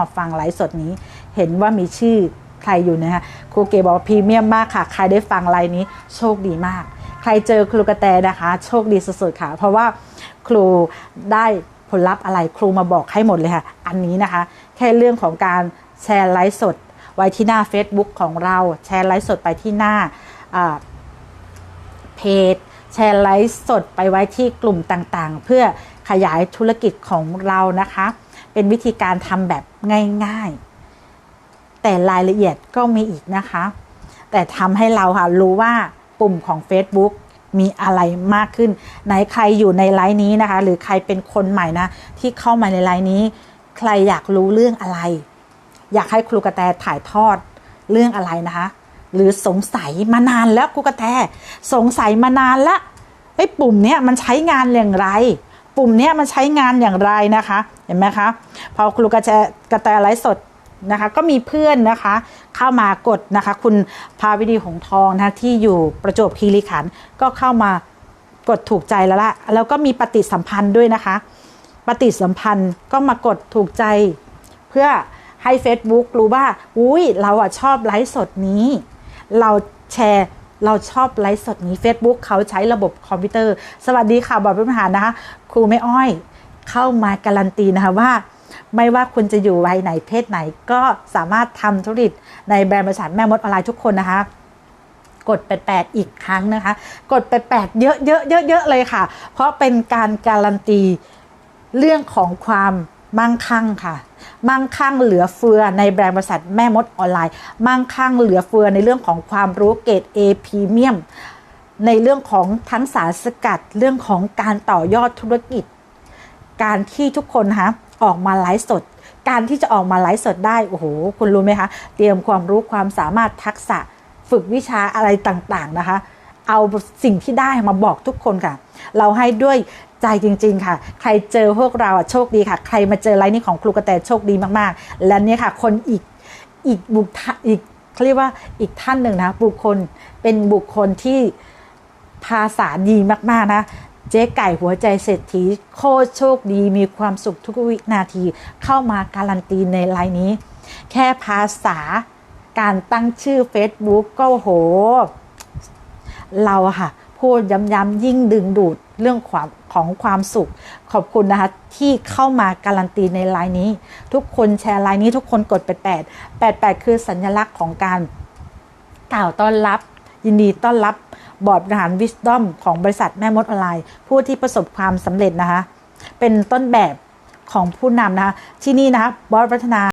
มาฟังไลฟ์สดนี้ เห็นว่ามีชื่อใครอยู่นะคะครูเกบอกว่าพรีเมียมมากค่ะ ใครได้ฟังไลฟ์นี้โชคดีมาก ใครเจอครูกระแตนะคะ โชคดีสุดๆค่ะ เพราะว่าครูได้ผลลัพธ์อะไรครูมาบอกให้หมดเลยค่ะ อันนี้นะคะ แค่เรื่องของการแชร์ไลฟ์สด ไว้ที่หน้า Facebook ของเราแชร์ไลฟ์สดไปที่หน้าเพจแชร์ไลฟ์สดไปไว้ที่กลุ่มต่างๆ เพื่อขยายธุรกิจของเรานะคะ เป็นวิธีการทำแบบง่ายๆ แต่รายละเอียดก็มีอีกนะคะ แต่ทำให้เราค่ะรู้ว่าปุ่มของ Facebook มีอะไรมากขึ้นไหนใครอยู่ในไลน์นี้นะคะ หรือใครเป็นคนใหม่นะ ที่เข้ามาในไลน์นี้ ใครอยากรู้เรื่องอะไร อยากให้ครูกระแตถ่ายทอดเรื่องอะไรนะคะ หรือสงสัยมานานแล้วครูกระแตสงสัยมานานละไอ้ปุ่มเนี้ยมันใช้งานอย่างไร ปุ่มนี้มันใช้งานอย่างไรนะคะ เห็นไหมคะ พอครูกระแตกระแตไลฟ์สดนะคะ ก็มีเพื่อนนะคะ เข้ามากดนะคะ คุณพาวิดีหงทองนะะที่อยู่ประจวบคีรีขันธ์ก็เข้ามากดถูกใจแล้วละแล้วก็มีปฏิสัมพันธ์ด้วยนะคะ ปฏิสัมพันธ์ก็มากดถูกใจ เพื่อให้ Facebook รู้ว่า อุ้ยเราอะชอบไลฟ์สดนี้ เราแชร์ เราชอบไลฟ์สดนี้ Facebook เขาใช้ระบบคอมพิวเตอร์ สวัสดีค่ะบอดพื้นฐานนะคะ ครูไม่อ้อยเข้ามาการันตีนะคะว่า ไม่ว่าคุณจะอยู่วัยไหนเพศไหน ก็สามารถทำธุรกิจในแบรนด์บริษัทแม่มดออนไลน์ทุกคนนะคะกด88อีกครั้งนะคะ กด88เยอะเยอะเยอะเยอะเลยค่ะ เพราะเป็นการการันตีเรื่องของความ มั่งคั่งค่ะ มั่งคั่งเหลือเฟือในแบรนด์บริษัทแม่มดออนไลน์ มั่งคั่งเหลือเฟือในเรื่องของความรู้เกรด A พรีเมียม ในเรื่องของทั้งสารสกัด เรื่องของการต่อยอดธุรกิจ การที่ทุกคนนะคะออกมาไลฟ์สด การที่จะออกมาไลฟ์สดได้ โอ้โห คุณรู้ไหมคะ เตรียมความรู้ความสามารถทักษะฝึกวิชาอะไรต่างๆนะคะ เอาสิ่งที่ได้มาบอกทุกคนค่ะ เราให้ด้วย ใจจริง ๆ ค่ะ ใครเจอพวกเราอะโชคดีค่ะ ใครมาเจอไลฟ์นี้ของครูกระแตโชคดีมากๆ และเนี่ยค่ะ คนอีกอีกบุคคลอีกเขาเรียกว่าอีกท่านหนึ่งนะบุคคลเป็นบุคคลที่ภาษาดีมากๆนะเจ๊ไก่หัวใจเศรษฐีโคตรโชคดีมีความสุขทุกวินาทีเข้ามาการันตีในไลน์นี้ แค่ภาษาการตั้งชื่อ Facebook ก็โห เราค่ะ พูดย้ำๆยิ่งดึงดูด เรื่องความของความสุข ขอบคุณนะคะ ที่เข้ามาการันตีในไลน์นี้ ทุกคนแชร์ไลน์นี้ทุกคนกด88 88 คือสัญลักษณ์ของการกล่าวต้อนรับ ยินดีต้อนรับบอร์ดบริหารวิส d อมของบริษัทแม่มดออนไลน์ ผู้ที่ประสบความสำเร็จนะคะ เป็นต้นแบบของผู้นำนะคะที่นี่นะคะบอสพัฒนา